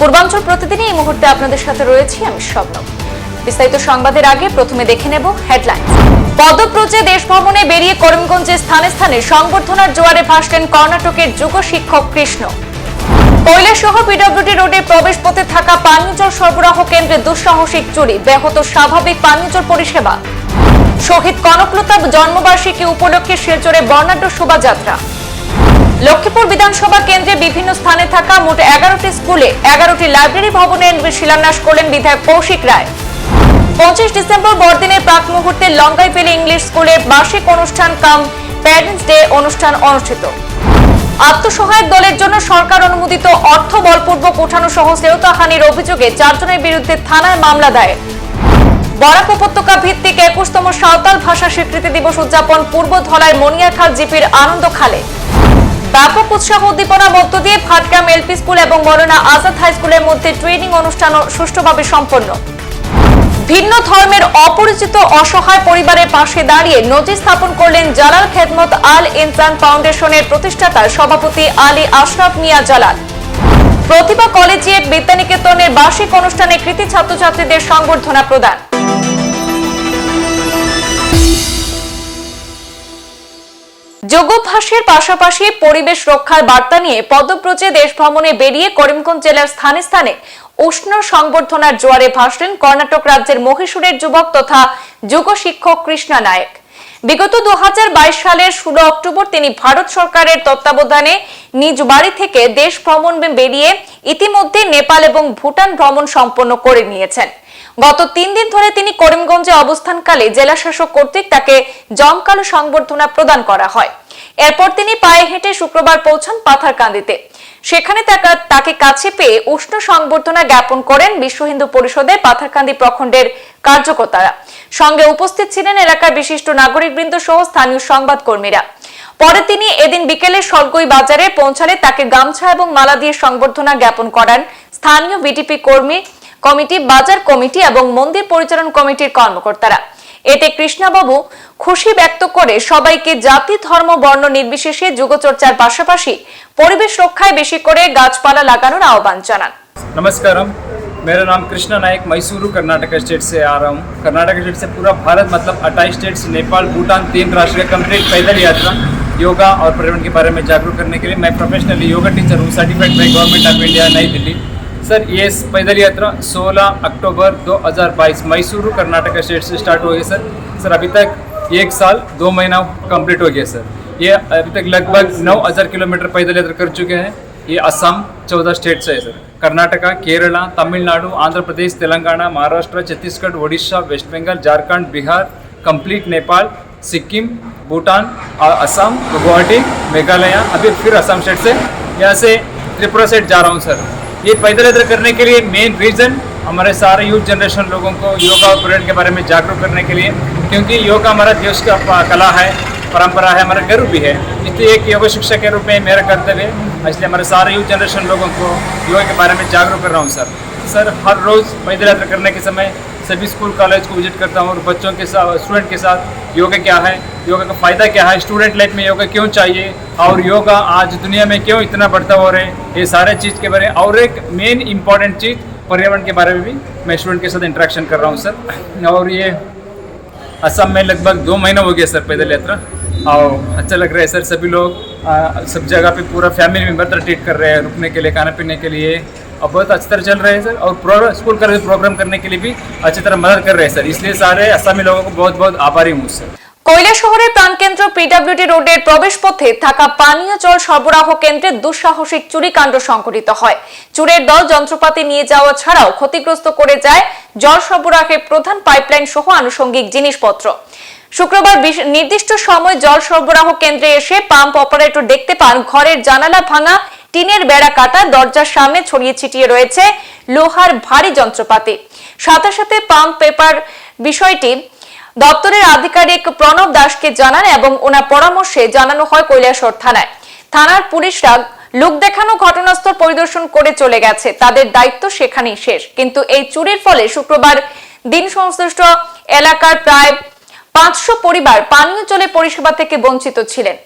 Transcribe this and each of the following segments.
পূর্বাঞ্চল প্রতিদিনই এই মুহূর্তে আপনাদের সাথে রয়েছি আমি শবনম বিস্তারিত সংবাদের আগে প্রথমে দেখে নেব হেডলাইন পদপ্রজে দেশ ভ্রমণে বেরিয়ে করিমগঞ্জে স্থানে স্থানে সংবর্ধনার জোয়ারে ভাসলেন কর্ণাটকের যুগ শিক্ষক কৃষ্ণ। কৈলাসহ পিডব্লিউডি রোডে প্রবেশ পথে থাকা পানীয় জল সরবরাহ কেন্দ্রে দুঃসাহসিক চুরি, ব্যাহত স্বাভাবিক পানীয় জল পরিষেবা। শহীদ কনকলতা জন্মবার্ষিকী উপলক্ষে শিলচরে বর্ণাঢ্য শোভাযাত্রা। লক্ষ্মীপুর বিধানসভা কেন্দ্রে বিভিন্ন স্থানে থাকা মোট এগারোটি স্কুলে এগারোটি লাইব্রেরি ভবনের শিলান্যাস করলেন বিধায়ক কৌশিক রায়। পঁচিশ ডিসেম্বর বড়দিনের প্রাক মুহূর্তে লঙ্কাইপেলি ইংলিশ স্কুলের বার্ষিক অনুষ্ঠান কাম প্যারেন্টস ডে অনুষ্ঠান অনুষ্ঠিত। আত্মসহায়ক দলের জন্য সরকার অনুমোদিত অর্থ বলপূর্বক ওঠানো সহ শ্রেয়তাহানির অভিযোগে চারজনের বিরুদ্ধে থানায় মামলা দায়ের। বরাক উপত্যকা ভিত্তিক একুশতম সাঁওতাল ভাষা স্বীকৃতি দিবস উদযাপন পূর্ব ধলায় মনিয়ারখাল জিপির আনন্দ খালে। ব্যাপক উৎসাহ উদ্দীপনা, মধ্য দিয়ে ফাটগ্রাম এলপি স্কুল এবং মরনা আজাদ হাই স্কুলের মধ্যে ট্রেনিং অনুষ্ঠান সুষ্ঠুভাবে সম্পন্ন। ভিন্ন ধর্মের অপরিচিত অসহায় পরিবারের পাশে দাঁড়িয়ে নজির স্থাপন করলেন জালাল খেদমত আল ইনসান ফাউন্ডেশনের প্রতিষ্ঠাতা সভাপতি আলী আশরাফ মিয়া জালাল। প্রতিভা কলেজিয়েট বিদ্যানিকেতনের বার্ষিক অনুষ্ঠানে কৃতি ছাত্রছাত্রীদের সংবর্ধনা প্রদান। যোগাভ্যাসের পাশাপাশি পরিবেশ রক্ষার বার্তা নিয়ে পদব্রজে দেশ ভ্রমণে বেরিয়ে করিমগঞ্জ জেলার স্থানে স্থানে উষ্ণ সংবর্ধনার জোয়ারে ভাসলেন কর্ণাটক রাজ্যের মহীশূরের যুবক তথা যুগ শিক্ষক কৃষ্ণা নায়ক। বিগত দুহাজার বাইশ সালের ষোলো অক্টোবর তিনি ভারত সরকারের তত্ত্বাবধানে নিজ বাড়ি থেকে দেশ ভ্রমণ বেরিয়ে ইতিমধ্যে নেপাল এবং ভুটান ভ্রমণ সম্পন্ন করে নিয়েছেন। গত তিন দিন ধরে তিনি করিমগঞ্জে অবস্থানকালে জেলা শাসক কর্তৃক তাকে জমকালো সংবর্ধনা প্রদান করা হয়। এরপর তিনি পায়ে হেঁটে শুক্রবার পৌঁছান পাথারকান্দিতে। সেখানে তাকে কাছে পেয়ে উষ্ণ সংবর্ধনা জ্ঞাপন করেন বিশ্ব হিন্দু পরিষদের পাথারকান্দি প্রখণ্ডের কার্যকর্তারা। সঙ্গে উপস্থিত ছিলেন এলাকার বিশিষ্ট নাগরিকবৃন্দ সহ স্থানীয় সংবাদকর্মীরা। পরে তিনি এদিন বিকেলে সলগই বাজারে পৌঁছালে তাকে গামছা এবং মালা দিয়ে সংবর্ধনা জ্ঞাপন করান স্থানীয় বিটিপি কর্মী কমিটি, বাজার কমিটি এবং মন্দির পরিচালন কমিটির কর্মকর্তারা। এতে কৃষ্ণাবাবু খুশি ব্যক্ত করে সবাইকে জাতি ধর্ম বর্ণ নির্বিশেষে যুগচর্চার পাশাপাশি পরিবেশ রক্ষায় বেশি করে গাছপালা লাগানোর আহ্বান জানান नमस्कारम मेरा नाम कृष्णा नायक मैसूरू कर्नाटक स्टेट से आ रहा हूँ कर्नाटक स्टेट से पूरा भारत मतलब 28 स्टेट्स नेपाल भूटान तीन राष्ट्र का कंप्लीट पैदल यात्रा योगा और पर्यावरण के बारे में जागरूक करने के लिए मैं प्रोफेशनली योगा टीचर हूँ certified by government of India New Delhi sir, ये पैदल यात्रा 16 अक्टूबर 2022 मैसूर, कर्नाटक स्टेट से स्टार्ट हो है, सर। सर, अभी तक एक साल, दो महीना कंप्लीट हो गया, सर। ये अभी तक लगभग 9000 किलोमीटर पैदल यात्रा कर चुके हैं। ये असम चौदह स्टेट से है, sir. Karnataka, Kerala, Tamil Nadu, Andhra Pradesh, Telangana, Maharashtra, Chhattisgarh Orissa west Bengal, Jharkhand, Bihar complete Nepal, Sikkim, Bhutan और असम, गुवाहाटी, मेघालय, अभी फिर असम स्टेट से यहाँ से त्रिपुरा स्टेट जा रहा हूँ, सर। ये पैदल यात्रा करने के लिए मेन रीज़न हमारे सारे यूथ जनरेशन लोगों को योगा और पर्यटन के बारे में जागरूक करने के लिए, क्योंकि योगा हमारा देश का कला है, परंपरा है, हमारा गर्व भी है। इसलिए एक योग शिक्षक के रूप में मेरा कर्तव्य है, इसलिए हमारे सारे यूथ जनरेशन लोगों को योगा के बारे में जागरूक कर रहा हूँ, सर। सर, हर रोज़ पैदल यात्रा करने के समय सभी स्कूल कॉलेज को विज़िट करता हूँ और बच्चों के साथ स्टूडेंट के साथ योगा क्या है योगा का फ़ायदा क्या है? स्टूडेंट लाइफ में योगा क्यों चाहिए? और योगा आज दुनिया में क्यों इतना बढ़ता हो रहा है? ये सारे चीज़ के बारे में और एक मेन इंपॉर्टेंट चीज़ पर्यावरण के बारे में भी मैं स्टूडेंट के साथ इंटरेक्शन कर रहा हूँ सर और ये असम में लगभग दो महीना हो गया सर पैदल यात्रा। और अच्छा लग रहा है सर सभी लोग आ, सब जगह पे पूरा फैमिली मेंबर ट्रीट कर रहे हैं रुकने के लिए खाने पीने के लिए। और बहुत अच्छी तरह चल रहे हैं सर और प्रोग्राम स्कूल का प्रोग्राम करने के लिए भी अच्छी तरह मदद कर रहे हैं सर इसलिए सारे असमी लोगों को बहुत बहुत आभारी हूँ सर কৈলা শহরের প্রাণকেন্দ্র পিডব্লিউডি রোডের প্রবেশ পথে থাকা পানীয় জল সরবরাহ কেন্দ্রে দুঃসাহসিক চুরিকাণ্ড সংঘটিত হয়। চুরের দল যন্ত্রপাতি নিয়ে যাওয়া ছাড়াও ক্ষতিগ্রস্ত করে যায় জল সরবরাহের প্রধান পাইপলাইন সহ আনুষঙ্গিক জিনিসপত্র। শুক্রবার নির্দিষ্ট সময় জল সরবরাহ কেন্দ্রে এসে পাম্প অপারেটর দেখতে পান, ঘরের জানালা ভাঙা, টিনের বেড়া কাটা, দরজার সামনে ছড়িয়ে ছিটিয়ে রয়েছে লোহার ভারী যন্ত্রপাতি। সাথে সাথে পাম্প পেপার বিষয়টি দপ্তরের আধিকারিক প্রণব দাসকে জানান এবং ওনার পরামর্শে জানানো হয় কৈলাসর থানায়। থানার পুলিশরা লোক দেখানো ঘটনাস্থল পরিদর্শন করে চলে গেছে। তাদের দায়িত্ব সেখানেই শেষ। কিন্তু এই চুরির ফলে শুক্রবার দিন সংশ্লিষ্ট এলাকার প্রায় পাঁচশো পরিবার পানীয় জলের পরিষেবা থেকে বঞ্চিত ছিলেন।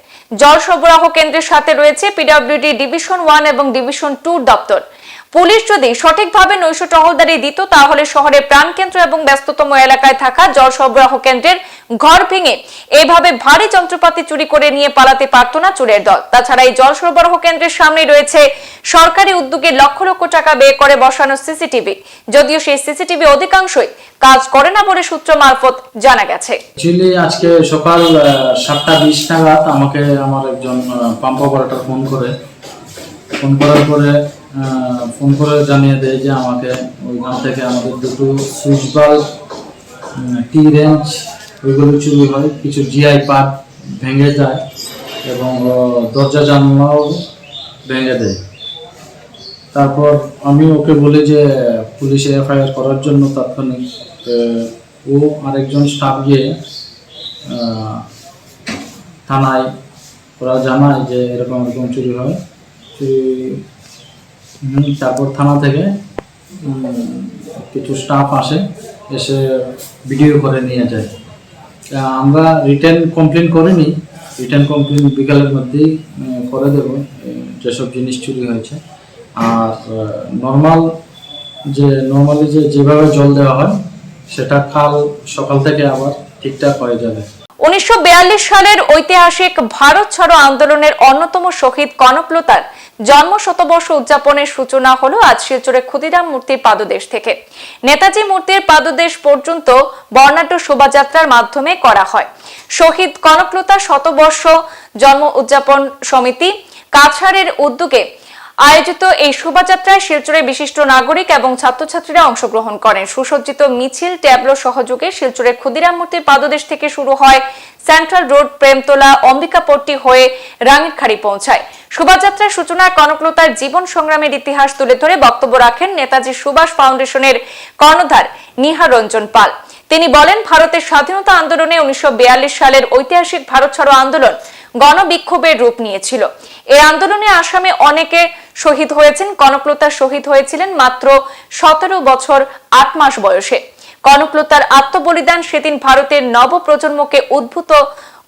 জল সরবরাহ কেন্দ্রের সাথে রয়েছে পিডব্লিউডি ডিভিশন ওয়ান এবং ডিভিশন টু দপ্তর। পুলিশ যদি সঠিকভাবে নৈশ টহলদারি দিত, তাহলে শহরের প্রাণকেন্দ্র এবং ব্যস্ততম এলাকায় থাকা জল সরবরাহ কেন্দ্রের ঘর ভেঙে এইভাবে ভারী যন্ত্রপাতি চুরি করে নিয়ে পালাতে পারত না চোরের দল। তাছাড়া এই জল সরবরাহ কেন্দ্রের সামনে রয়েছে সরকারি উদ্যোগে লক্ষ লক্ষ টাকা ব্যয় করে বসানো সিসিটিভি। যদিও সেই সিসিটিভি অধিকাংশই কাজ করে না বলে সূত্র মারফত জানা গেছে। আজকে সকাল সাতটা বিশ নাগাদ আমাকে আমার একজন পাম্প অপারেটর ফোন করে। ফোন করার পরে ফোন করে জানিয়ে দেয় যে আমাকে ওইখান থেকে আমাদের দুটো সুইচ বাল্ব টি রেঞ্জ ওইগুলো চুরি হয়। কিছু জিআই পার্ট ভেঙে যায় এবং দরজা জানলাও ভেঙে দেয়। তারপর আমি ওকে বলি যে, পুলিশে এফআইআর করার জন্য তাৎক্ষণিক ও আরেকজন স্টাফ গিয়ে থানায় ওরা জানায় যে এরকম এরকম চুরি হয়। চুরি তারপর থানা থেকে কিছু স্টাফ আসে, এসে ভিডিও করে নিয়ে যায়। আমরা রিটার্ন কমপ্লেন করিনি রিটার্ন কমপ্লেন বিকালের মধ্যেই করে দেবো যেসব জিনিস চুরি হয়েছে। আর নর্মাল যে নর্মালি যে যেভাবে জল দেওয়া হয়, সেটা কাল সকাল থেকে আবার ঠিকঠাক হয়ে যাবে। উনিশশো বিয়াল্লিশ সালের ঐতিহাসিক ভারত ছাড়ো আন্দোলনের অন্যতম শহীদ কনকলতার জন্ম শতবর্ষ উদযাপনের সূচনা হলো আজ শিলচরে ক্ষুদিরাম মূর্তির পাদদেশ থেকে। নেতাজি মূর্তির পাদদেশ পর্যন্ত বর্ণাঢ্য শোভাযাত্রার মাধ্যমে করা হয়। শহীদ কনকলতা শতবর্ষ জন্ম উদযাপন সমিতি কাছাড়ের উদ্যোগে আয়োজিত এই শোভাযাত্রায় শিলচরের বিশিষ্ট নাগরিক এবং ছাত্রছাত্রীরা অংশগ্রহণ করেন। সুসজ্জিত মিছিল, ট্যাবলো সহযোগে শিলচরের ক্ষুদিরাম মূর্তির পাদদেশ থেকে শুরু হয় সেন্ট্রাল রোড, প্রেমতলা, অম্বিকাপট্টি হয়ে রাঙিরখাড়ি পৌঁছায়। শোভাযাত্রার সূচনায় কনকলতার জীবন সংগ্রামের ইতিহাস তুলে ধরে বক্তব্য রাখেন নেতাজি সুভাষ ফাউন্ডেশনের কর্ণধার নিহার রঞ্জন পাল। তিনি বলেন, ভারতের স্বাধীনতা আন্দোলনে উনিশশো বিয়াল্লিশ সালের ঐতিহাসিক ভারত ছাড়ো আন্দোলন গণবিক্ষোভের রূপ নিয়েছিল। এই আন্দোলনে আসামে অনেকে শহীদ হয়েছেন, কনকলতা শহীদ হয়েছিলেন মাত্র সতেরো বছর আট মাস বয়সে। কনকলতার আত্মবলিদান সেদিন ভারতের নবপ্রজন্মকে উদ্ভূত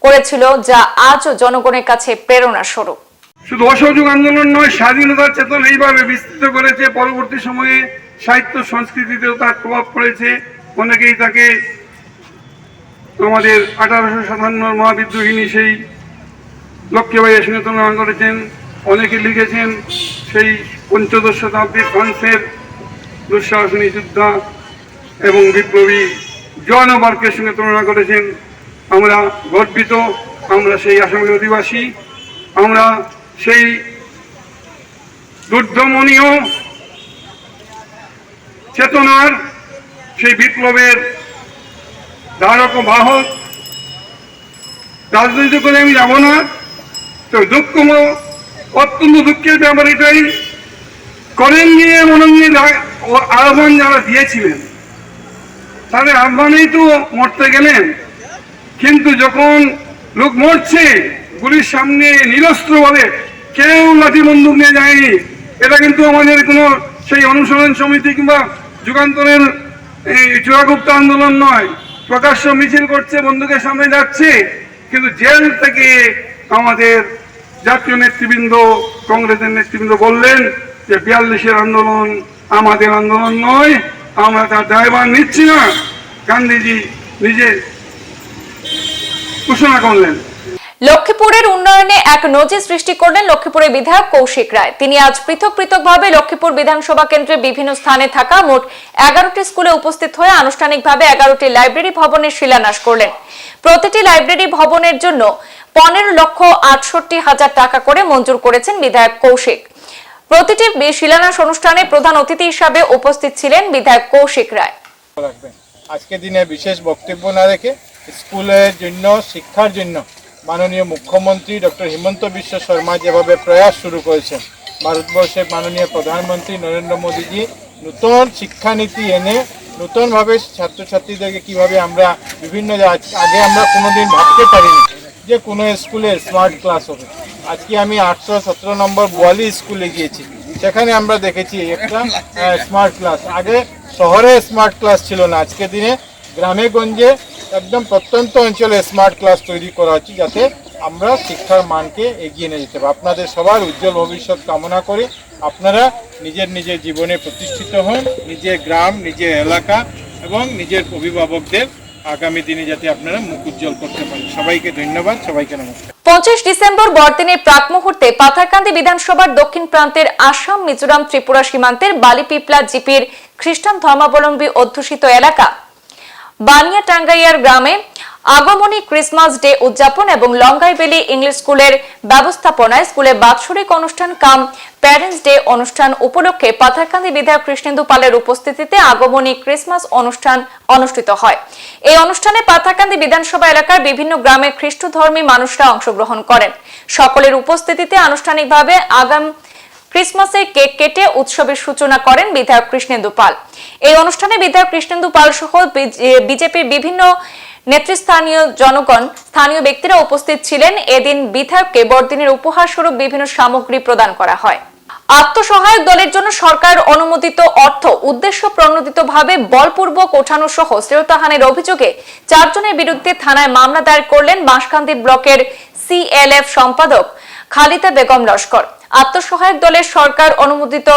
করেছিল, যা আজও জনগণের কাছে প্রেরণা স্বরূপ। শুধু অসহযোগ আন্দোলন নয়, স্বাধীনতার চেতনা এইভাবে বিস্তৃত করেছে। পরবর্তী সময়ে সাহিত্য সংস্কৃতিতেও তার প্রভাব পড়েছে। অনেকেই তাকে আমাদের আঠারোশো সাতান্ন মহাবিদ্রোহিনী সেই লক্ষ্মীবাইয়ের সঙ্গে তুলনা করেছেন, অনেকে লিখেছেন সেই পঞ্চদশ শতাব্দীর ফ্রান্সের দুঃসাহসিনী যোদ্ধা এবং বিপ্লবী জন বার্কের সঙ্গে তুলনা করেছেন। আমরা গর্বিত, আমরা সেই আসামের অধিবাসী, আমরা সেই দুর্দমনীয় চেতনার সেই বিপ্লবের ধারক বাহক রাজনীতি করে আমি যাব না তো দুঃখ অত্যন্ত দুঃখের ব্যাপার এটাই। করেন নিয়ে মনোনয়ন আহ্বান যারা দিয়েছিলেন, তাদের আহ্বানেই তো মরতে গেলেন। কিন্তু যখন লোক মরছে, গুলির সামনে নিরস্ত্র বলে কেউ লাঠি বন্দুক নিয়ে যায়নি। এটা কিন্তু আমাদের কোনো সেই অনুসরণ সমিতি কিংবা যুগান্তরের এই চূড়াগুপ্ত আন্দোলন নয়। প্রকাশ্য মিছিল করছে, বন্দুকের সামনে যাচ্ছে, কিন্তু জেল থেকে আমাদের জাতীয় নেতৃবৃন্দ, কংগ্রেসের নেতৃবৃন্দ বললেন যে বিয়াল্লিশের আন্দোলন আমাদের আন্দোলন নয়, আমরা তার ড্রাইভার নিচ্ছি না। গান্ধীজি নিজে ঘোষণা করলেন। লক্ষ্মীপুরের উন্নয়নে এক নজির সৃষ্টি করলেন লক্ষ্মীপুরের বিধায়ক কৌশিক রায়। তিনি আজ পৃথক পৃথকভাবে লক্ষ্মীপুর বিধানসভা কেন্দ্রের বিভিন্ন স্থানে থাকা মোট এগারোটি স্কুলে উপস্থিত হয়ে আনুষ্ঠানিকভাবে এগারোটি লাইব্রেরি ভবনের শিলান্যাস করলেন। প্রতিটি লাইব্রেরি ভবনের জন্য পনেরো লক্ষ আটষট্টি হাজার টাকা করে মঞ্জুর করেছেন বিধায়ক কৌশিক। প্রতিটি শিলান্যাস অনুষ্ঠানে প্রধান অতিথি হিসাবে উপস্থিত ছিলেন বিধায়ক কৌশিক রায়। আজকে দিনে বিশেষ বক্তব্য না রেখে স্কুলের জন্য, শিক্ষার জন্য মাননীয় মুখ্যমন্ত্রী ডক্টর হিমন্ত বিশ্ব শর্মা যেভাবে প্রয়াস শুরু করেছেন, ভারতবর্ষের মাননীয় প্রধানমন্ত্রী নরেন্দ্র মোদীজি, নূতন শিক্ষানীতি এনে নতুনভাবে ছাত্রছাত্রীদেরকে কীভাবে আমরা বিভিন্ন আগে আমরা কোনোদিন ভাবতে পারিনি যে কোনো স্কুলে স্মার্ট ক্লাস হবে। আজকে আমি আটশো সতেরো নম্বর বোয়ালি স্কুলে গিয়েছি, সেখানে আমরা দেখেছি একটা স্মার্ট ক্লাস। আগে শহরে স্মার্ট ক্লাস ছিল না আজকে দিনে গ্রামে গঞ্জে একদম প্রত্যন্ত অঞ্চলে স্মার্ট ক্লাস তৈরি করা হচ্ছে যাতে আমরা শিক্ষার মানকে এগিয়ে নিয়ে যেতে পারি। আপনাদের সবার উজ্জ্বল ভবিষ্যৎ কামনা করে আপনারা নিজের নিজের জীবনে প্রতিষ্ঠিত হন, নিজের গ্রাম, নিজের এলাকা এবং নিজের অভিভাবকদের আগামী দিনে যাতে আপনারা মুখ উজ্জ্বল করতে পারেন। সবাইকে ধন্যবাদ, সবাইকে নমস্কার। পঁচিশ ডিসেম্বর বড়দিনের প্রাক মুহূর্তে পাথারকান্দি বিধানসভার দক্ষিণ প্রান্তের আসাম, মিজোরাম, ত্রিপুরা সীমান্তের বালিপিপলা জিপির খ্রিস্টান ধর্মাবলম্বী অধ্যুষিত এলাকা বানিয়া টাঙ্গাইয়ার গ্রামে আগমনী ক্রিসমাস ডে উদযাপন এবং লঙ্গাইবেলি ইংলিশ স্কুলের ব্যবস্থাপনায় স্কুলে বাৎসরিক অনুষ্ঠান কাম প্যারেন্টস ডে অনুষ্ঠান উপলক্ষে পাথারকান্দি বিধায়ক কৃষ্ণেন্দু পালের উপস্থিতিতে আগমনী ক্রিসমাস অনুষ্ঠান অনুষ্ঠিত হয়। এই অনুষ্ঠানে পাথারকান্দি বিধানসভা এলাকার বিভিন্ন গ্রামের খ্রিস্ট ধর্মী মানুষরা অংশগ্রহণ করেন। সকলের উপস্থিতিতে আনুষ্ঠানিকভাবে আগাম ক্রিসমাসের কেক কেটে উৎসবের সূচনা করেন বিধায়ক কৃষ্ণেন্দু পাল এই অনুষ্ঠানে বিধায়ক কৃষ্ণেন্দু পাল সহ বিজেপির বিভিন্ন নেতৃস্থানীয় জনগণ, স্থানীয় ব্যক্তিরা উপস্থিত ছিলেন। এদিন বিধায়ককে বড়দিনের উপহার স্বরূপ বিভিন্ন সামগ্রী প্রদান করা হয়। আত্মসহায়ক দলের জন্য সরকার অনুমোদিত অর্থ, উদ্দেশ্য প্রণোদিতভাবে বলপূর্বক ওঠানো সহ শ্রেয়তাহানের অভিযোগে চারজনের বিরুদ্ধে থানায় মামলা দায়ের করলেন বাঁশকান্দি ব্লকের সিএলএফ সম্পাদক খালিদা বেগম লস্কর। আত্মসহায়ক দলের সরকার অনুমোদিত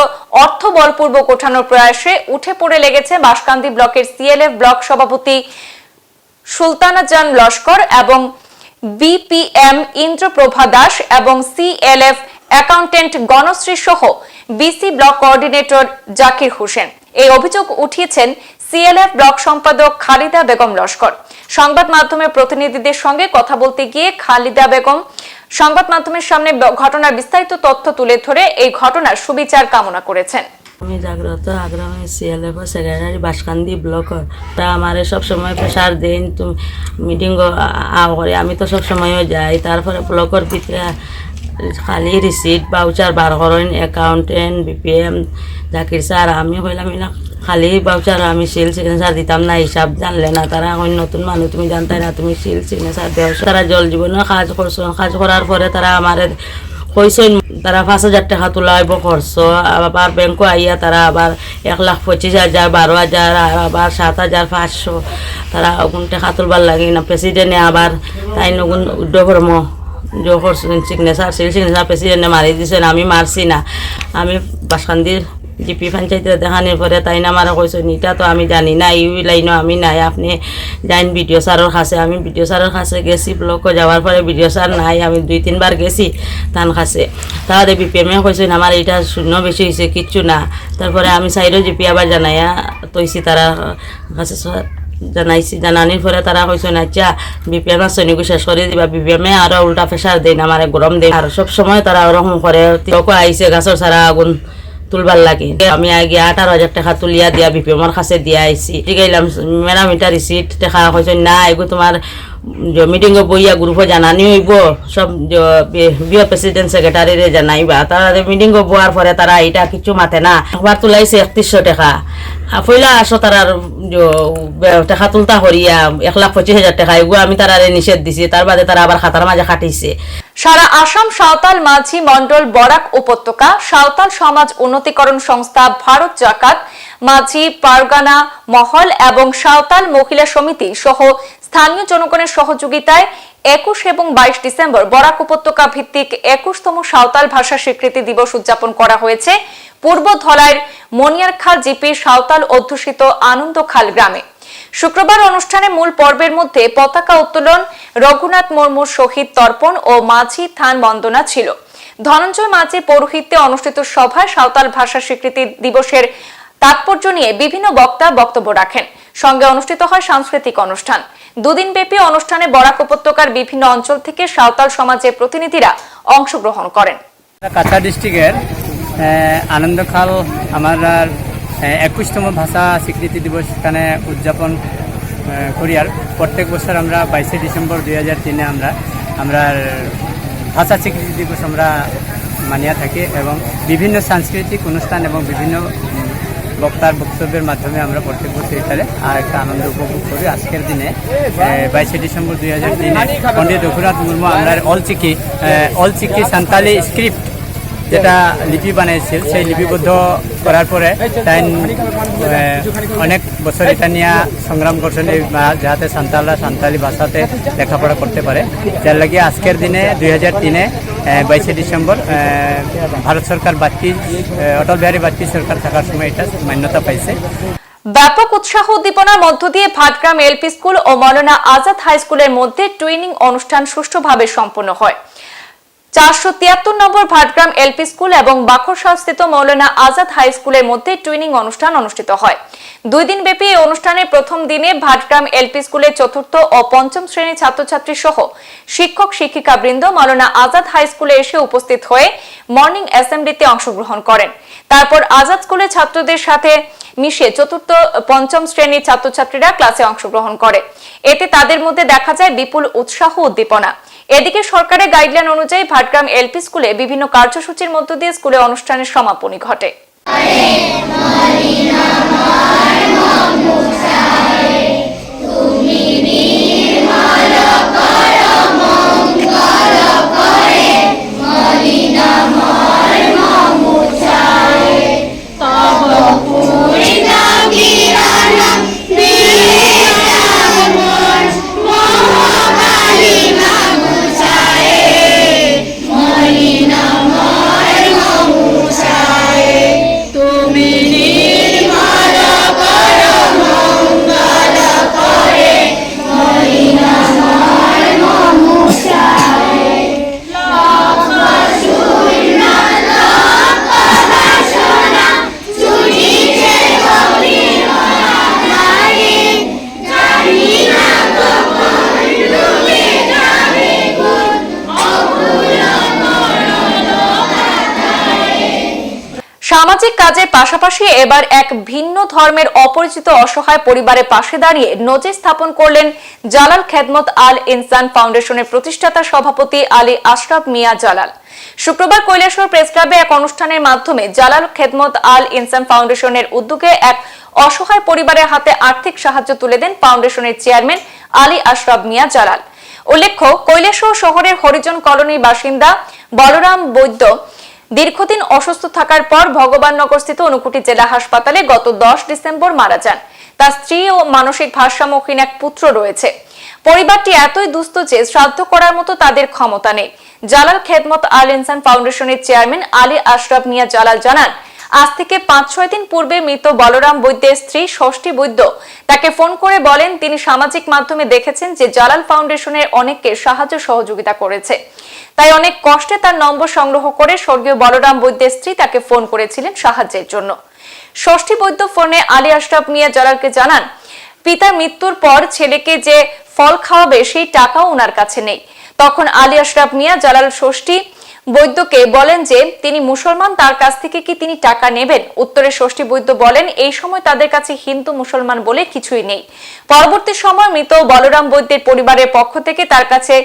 অর্থ বলপূর্বক ওঠানোর প্রয়াসে উঠে পড়ে লেগেছে বাঁশকান্দি ব্লকের সিএলএফ ব্লক সভাপতি সুলতানা জান লস্কর এবং বিপিএম ইন্দ্রপ্রভা দাস এবং সিএলএফ অ্যাকাউন্টেন্ট গণশ্রী সহ BC block coordinator Zakir Hossain. এই অভিযোগ উঠিয়েছেন সিএলএফ ব্লক সম্পাদক খালিদা বেগম লস্কর। সংবাদ মাধ্যমের প্রতিনিধিদের সঙ্গে কথা বলতে গিয়ে খালিদা বেগম সংবাদ মাধ্যমের সামনে ঘটনার বিস্তারিত তথ্য তুলে ধরে এই ঘটনার সুবিচার কামনা করেছেন। আমি জাগ্রত, আগ্রহী সিএলএফ সেক্রেটারি বাসকান্দি ব্লকর তা আমারে সব সময় প্রেশার দেন তুমি মিটিং করে। আমি তো সব সময়ও যাই। তারপরে ব্লকর ভিতরে খালি রিসিট বাউচার বার করেন অ্যাকাউন্টেন্ট বিপিএম জাকির স্যার। আমি হইলাম খালি বাউচার আমি সিল সিগনেচার দিতাম না, হিসাব জানলে না তারা। এখন নতুন মানুষ তুমি জানতে না, তুমি সিল সিগনেচার দেও তারা জল জীবনে কাজ করছ কাজ করার পরে তারা আমারে কইসেন তারা পাঁচ হাজার টাকা তোলাইব খরচ আবার ব্যাংকও আইয়া তারা আবার এক লাখ পঁচিশ হাজার বারো হাজার আবার সাত হাজার পাঁচশো। তারা ওগুন টাকা তুলবার লাগে না। প্রেসিডেন্টে আবার তাই নগুন উদ্যোগর্ম যে করছেন সিগনেচার সেই সিগনেচার প্রেসিডেন্টে মারি দিছেন আমি মারছি না। আমি বাসকান্দির জিপি পঞ্চায়েতে দেখানোর পরে তাই না মারা কইছেন এটা তো আমি জানি না এই লাইনও আমি নাই, আপনি যাইন বিডিও স্যারের কাছে আমি বিডিও স্যারের কাছে গেছি ব্লকে যাওয়ার পরে বিডিও স্যার নাই, আমি দুই তিনবার গেছি তার কাছে তাহলে বিপিএমে কইছেন আমার এটা শূন্য বেশি হয়েছে কিচ্ছু না। তারপরে আমি সাইডও জিপি আবার জানাইয়া তৈছি তারা কাছে জানাইছি জানানির পরে তারা কইছেন আচ্ছা বিপিএম শ্রেণীকে শেষ করে দিবা। বিপিএমে আরও উল্টা প্রেশার দেয় না আমার গরম দেয় আর সব সময় তারা ওরকম করে আইসে গাছের সারা আগুন। তুলবার লাগে। আমি আগে আঠারো হাজার টাকা তুলিয়া দিয়া বিপিএমর কাছে দিয়া আইসি গেলাম ম্যাডাম এটা রিসিট দেখা কইস না এগু তোমার মিটিং বইয়া গ্রুপে জানানি হইব সব বিও প্রেসিডেন্ট সেক্রেটারিরে জানাইবা তারা মিটিং বোয়ার পরে তারা এটা কিছু মাতে না একবার তুলাইছে একত্রিশশো টাকা পয়লা আসো তারার টাকা তুলতা হরিয়া এক লাখ পঁচিশ হাজার টাকা এগুলো আমি তারারে নিষেধ দিছি তার বাদে তারা আবার খাতার মাঝে খাটিছে সারা আসাম সাঁওতাল মাঝি মন্ডল বরাক উপত্যকা, সাঁওতাল সমাজ উন্নতিকরণ সংস্থা ভারত জাকাত, মাঝি পারগানা মহল এবং সাঁওতাল মহিলা সমিতি সহ স্থানীয় জনগণের সহযোগিতায় একুশ এবং বাইশ ডিসেম্বর বরাক উপত্যকা ভিত্তিক একুশতম সাঁওতাল ভাষা স্বীকৃতি দিবস উদযাপন করা হয়েছে পূর্ব ধলাইয়ের মনিয়ারখাল জিপির সাঁওতাল অধ্যুষিত আনন্দখাল গ্রামে। শুক্রবার অনুষ্ঠানে মূল পর্বের মধ্যে পতাকা উত্তোলন, রঘুনাথ মুর্মুর শহীদ তর্পণ ও মাঝি থান বন্দনা ছিল। ধনঞ্জয় মাঝি পৌরোহিত্যে অনুষ্ঠিত সভায় সাঁওতাল ভাষা স্বীকৃতি দিবসের তাৎপর্য নিয়ে বিভিন্ন বক্তা বক্তব্য রাখেন। সঙ্গে অনুষ্ঠিত হয় সাংস্কৃতিক অনুষ্ঠান। দুদিন ব্যাপী অনুষ্ঠানে বরাক উপত্যকার বিভিন্ন অঞ্চল থেকে সাঁওতাল সমাজের প্রতিনিধিরা অংশগ্রহণ করেন। কাছা ডিস্ট্রিক্টের আনন্দখাল আমার একুশতম ভাষা স্বীকৃতি দিবস এখানে উদযাপন করি। আর প্রত্যেক বছর আমরা বাইশে ডিসেম্বর দুই হাজার তিনে আমরা আমরা, ভাষা স্বীকৃতি দিবস আমরা মানিয়া থাকি এবং বিভিন্ন সাংস্কৃতিক অনুষ্ঠান এবং বিভিন্ন বক্তার বক্তব্যের মাধ্যমে আমরা প্রত্যেক বছর এখানে আর একটা আনন্দ উপভোগ করি। আজকের দিনে বাইশে ডিসেম্বর দুই হাজার তিনে পণ্ডিত রঘুনাথ মুর্মু আমরা অলচিকি অলচিকি অল সান্তালি স্ক্রিপ্ট যেটা লিপি বানাইছিল সেই লিপিবদ্ধ করার পরে তাই অনেক বছর এটা নিয়ে সংগ্রাম করছেন এই যাতে সান্তালরা সান্তালি ভাষাতে লেখাপড়া করতে পারে। যার লাগে আজকের দিনে দুই হাজার তিনে বাইশে ডিসেম্বর ভারত সরকার বাত্তি অটল বিহারী বাত্তি সরকার থাকার সময় এটা মান্যতা পাইছে। ব্যাপক উৎসাহ উদ্দীপনার মধ্য দিয়ে ভাটগ্রাম এলপি স্কুল ও মৌলানা আজাদ হাই স্কুলের মধ্যে টুইনিং অনুষ্ঠান সুষ্ঠুভাবে সম্পন্ন হয়। চারশো তিয়াত্তর নম্বর ভাটগ্রাম এলপি স্কুল এবং বাখরসাস্থিত মৌলানা আজাদ হাই স্কুলের মধ্যে টুইনিং অনুষ্ঠান অনুষ্ঠিত হয়। দুই দিন ব্যাপী এই অনুষ্ঠানের প্রথম দিনে ভাটগ্রাম এলপি স্কুলের চতুর্থ ও পঞ্চম শ্রেণির ছাত্রছাত্রী সহ শিক্ষক শিক্ষিকা বৃন্দ মৌলানা আজাদ হাই স্কুলে এসে উপস্থিত হয়ে মর্নিং অ্যাসেম্বলিতে অংশগ্রহণ করেন। তারপর আজাদ স্কুলের ছাত্রদের সাথে মিশে চতুর্থ, পঞ্চম শ্রেণির ছাত্রছাত্রীরা ক্লাসে অংশগ্রহণ করে। এতে তাদের মধ্যে দেখা যায় বিপুল উৎসাহ উদ্দীপনা। এদিকে সরকারের গাইডলাইন অনুযায়ী ভাটগ্রাম এলপি স্কুলে বিভিন্ন কার্যসূচির মধ্য দিয়ে স্কুলে অনুষ্ঠানের সমাপনী ঘটে। কাজের পাশাপাশি এবার এক ভিন্ন ধর্মের অপরিচিত অসহায় পরিবারের পাশে দাঁড়িয়ে নজির স্থাপন করলেন জালাল খেদমত আল ইনসান ফাউন্ডেশনের প্রতিষ্ঠাতা সভাপতি আলী আশরাফ মিয়া জালাল। শুক্রবার কৈলাসহর প্রেস ক্লাবে এক অনুষ্ঠানের মাধ্যমে জালাল খেদমত আল ইনসান ফাউন্ডেশনের উদ্যোগে এক অসহায় পরিবারের হাতে আর্থিক সাহায্য তুলে দেন ফাউন্ডেশনের চেয়ারম্যান আলী আশরাফ মিয়া জালাল। উল্লেখ্য, কৈলাসহর শহরের হরিজন কলোনির বাসিন্দা বলরাম বৈদ্য দীর্ঘদিন অসুস্থ থাকার পর ভগবাননগরস্থিত অনুকুটি জেলা হাসপাতালে গত দশ ডিসেম্বর মারা যান। তার স্ত্রী ও মানসিক ভারসাম্যহীন এক পুত্র রয়েছে। পরিবারটি এতই দুস্থ যে শ্রাদ্ধ করার মতো তাদের ক্ষমতা নেই। জালাল খেদমত আল ইনসান ফাউন্ডেশনের চেয়ারম্যান আলী আশরাফ মিয়া জালাল জানান আজ থেকে পাঁচ, ছয় দিন পূর্বে মৃত বলরাম বৈদ্যের স্ত্রী ষষ্ঠী বৈদ্য। তাকে ফোন করে বলেন, তিনি সামাজিক মাধ্যমে দেখেছেন যে জালাল ফাউন্ডেশনের অনেককে সাহায্য সহযোগিতা করেছে। তাই অনেক কষ্টে তার নম্বর সংগ্রহ করে স্বর্গীয় বলরাম বৈদ্যের স্ত্রী তাকে ফোন করেছিলেন সাহায্যের জন্য। ষষ্ঠী বৈদ্য ফোনে আলী আশরাফ মিয়া জালালকে জানান পিতার মৃত্যুর পর ছেলেকে যে ফল খাওয়াবে সেই টাকাও ওনার কাছে নেই। তখন আলী আশরাফ মিয়া জালাল ষষ্ঠী বৈদ্যকে বলেন যে তিনি মুসলমান, তার কাছ থেকে কি তিনি টাকা নেবেন? উত্তরে ষষ্ঠী বৈদ্য বলেন, এই সময় তাদের কাছে হিন্দু মুসলমান বলে কিছুই নেই। পরবর্তী সময় মৃত বলরাম বৈদ্যের পরিবারের পক্ষ থেকে তার কাছে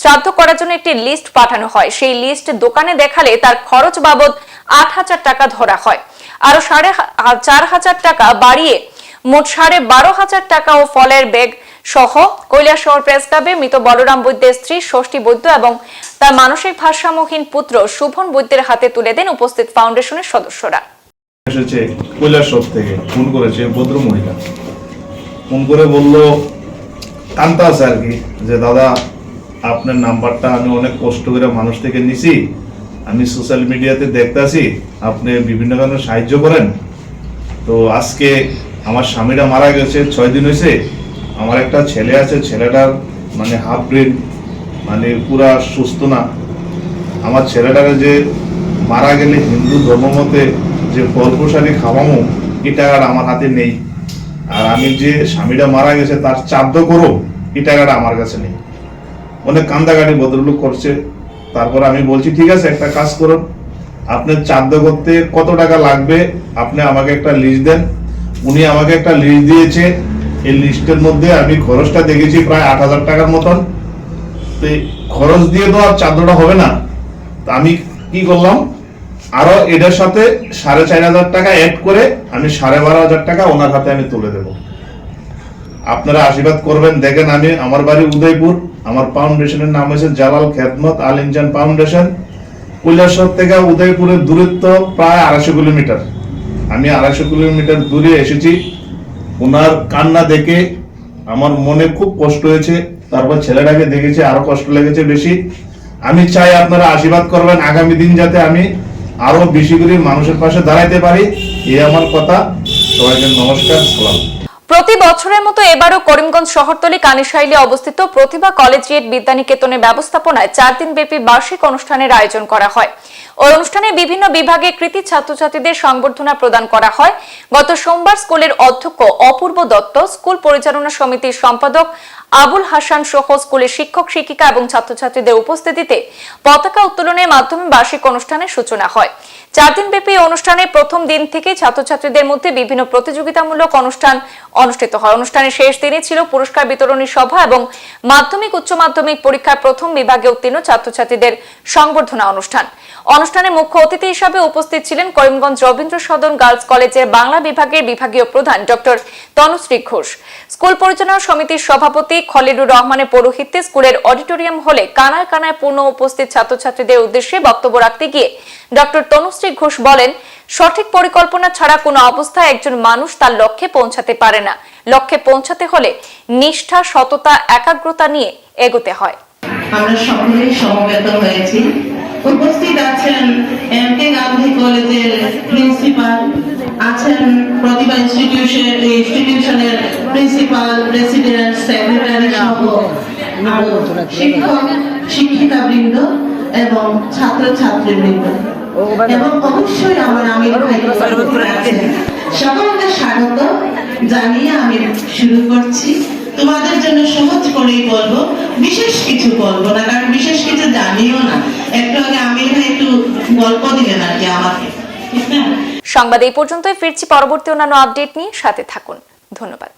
শ্রাদ্ধ করার জন্য একটি লিস্ট পাঠানো হয়। সেই লিস্ট দোকানে দেখালে তার খরচ বাবদ আট হাজার টাকা ধরা হয়। আরও সাড়ে চার হাজার টাকা বাড়িয়ে মোট সাড়ে বারো হাজার টাকা ও ফলের ব্যাগ সহ কৈলাসহর প্রেস ক্লাবে মৃত বলরাম বৈদ্যের স্ত্রী ষষ্ঠী বৈদ্য এবং তার মানসিক ভারসাম্যহীন পুত্র শুভন বৈদ্যের হাতে তুলে দেন উপস্থিত ফাউন্ডেশনের সদস্যরা। এসেছে কৈলাসহর থেকে, ফোন করেছে ভদ্র মহিলা। ফোন করে বলল আছে আর কি, যে দাদা, আপনার নাম্বারটা আমি অনেক কষ্ট করে মানুষ থেকে নিছি। আমি সোশ্যাল মিডিয়াতে দেখতাছি আপনি বিভিন্ন ধরনের সাহায্য করেন। তো আজকে আমার স্বামীরা মারা গেছে, ছয় দিন হয়েছে। আমার একটা ছেলে আছে, ছেলেটার মানে হাফ ব্রেন মানে পুরা সুস্থ না। আমার ছেলেটাকে যে মারা গেলে হিন্দু ধর্মমতে যে ফলপ্রসাদী খাওয়ামো এই টাকাটা আমার হাতে নেই। আর আমি যে স্বামীটা মারা গেছে, তার চাদ্য করো এই টাকাটা আমার কাছে নেই। অনেক কান্দাকাটি ভদ্রলোক করছে। তারপর আমি বলছি, ঠিক আছে, একটা কাজ করুন। আপনার চাদ্য করতে কত টাকা লাগবে? আপনি আমাকে একটা লিস্ট দেন। উনি আমাকে একটা লিস্ট দিয়েছে এই লিস্টের মধ্যে আমি খরচটা দেখেছি প্রায় আট হাজার টাকার মতন। তো খরচ দিয়ে তো আর চাদ্রটা হবে না। তা আমি কি করলাম? আরও এটার সাথে সাড়ে চার হাজার টাকা অ্যাড করে আমি সাড়ে বারো হাজার টাকা ওনার হাতে আমি তুলে দেব। আপনারা আশীর্বাদ করবেন। দেখেন আমি আমার বাড়ি উদয়পুর। আমার ফাউন্ডেশনের নাম হয়েছে জালাল খেদমত আল ইনজান ফাউন্ডেশন কৈলাসহর থেকে উদয়পুরের দূরত্ব প্রায় আড়াইশো কিলোমিটার। আমি আড়াইশো কিলোমিটার দূরে এসেছি। ওনার কান্না দেখে আমার মনে খুব কষ্ট হয়েছে, তারপর ছেলেটাকে দেখেছি, আরও কষ্ট লেগেছে বেশি। আমি চাই আপনারা আশীর্বাদ করবেন, আগামী দিন যাতে আমি আরও বেশি করে মানুষের পাশে দাঁড়াইতে পারি, এই আমার কথা। সবাইকে নমস্কার, সালাম। প্রতি বছরের মতো এবারও করিমগঞ্জ শহরতলি কানিশাইলে অবস্থিত প্রতিভা কলেজিয়েট বিদ্যানিকেতনের ব্যবস্থাপনায় চার দিন ব্যাপী বার্ষিক অনুষ্ঠানের আয়োজন করা হয়। ওই অনুষ্ঠানে বিভিন্ন বিভাগে কৃতি ছাত্রছাত্রীদের সংবর্ধনা প্রদান করা হয়। গত সোমবার স্কুলের অধ্যক্ষ অপূর্ব দত্ত, স্কুল পরিচালনা সমিতির সম্পাদক আবুল হাসান সহ স্কুলের শিক্ষক, শিক্ষিকা এবং ছাত্রছাত্রীদের উপস্থিতিতে পতাকা উত্তোলনের মাধ্যমে বার্ষিক অনুষ্ঠানের সূচনা হয়। চার দিন ব্যাপী অনুষ্ঠানে প্রথম দিন থেকে ছাত্রছাত্রীদের মধ্যে বিভিন্ন প্রতিযোগিতামূলক অনুষ্ঠান অনুষ্ঠিত হয়। অনুষ্ঠানের শেষ দিনে ছিল পুরস্কার বিতরণী সভা এবং মাধ্যমিক, উচ্চ মাধ্যমিক পরীক্ষার প্রথম বিভাগে উত্তীর্ণ ছাত্রছাত্রীদের সংবর্ধনা অনুষ্ঠান। অনুষ্ঠানে মুখ্য অতিথি হিসাবে উপস্থিত ছিলেন করিমগঞ্জ রবীন্দ্র সদন গার্লস কলেজের বাংলা বিভাগের বিভাগীয় প্রধান ডক্টর তনুশ্রী ঘোষ। স্কুল পরিচালনা সমিতির সভাপতি খলিলুর রহমানের পৌরোহিত্যে স্কুলের অডিটোরিয়াম হলে কানায় কানায় পূর্ণ উপস্থিত ছাত্রছাত্রীদের উদ্দেশ্যে বক্তব্য রাখতে গিয়ে ডক্টর তনুশ্রী ঘোষ বলেন, সঠিক পরিকল্পনা ছাড়া কোনো অবস্থায় একজন মানুষ তার লক্ষ্যে পৌঁছাতে পারে না। লক্ষ্যে পৌঁছাতে হলে নিষ্ঠা, সততা, একাগ্রতা নিয়ে এগোতে হয়। আমরা সকলেই সমবেত হয়েছি। উপস্থিত আছেন এম কে গান্ধী কলেজের প্রিন্সিপাল আছেন প্রতিভা ইনস্টিটিউশন ইনস্টিটিউশনের প্রিন্সিপাল প্রেসিডেন্ট সেক্রেটারি সহ শিক্ষক শিক্ষিকা বৃন্দ এবং ছাত্র ছাত্রী বৃন্দ এবং অবশ্যই আমার আমির ভাই সকলকে স্বাগত জানিয়ে আমি শুরু করছি। তোমাদের জন্য সহজ করেই বলব, বিশেষ কিছু বলব না, কারণ বিশেষ কিছু জানিও না। একটু আগে আমির ভাই একটু গল্প দিলেন আর কি আমাকে। ঠিক না সংবাদ এই পর্যন্তই, ফিরছি পরবর্তী অন্যান্য আপডেট নিয়ে, সাথে থাকুন। ধন্যবাদ।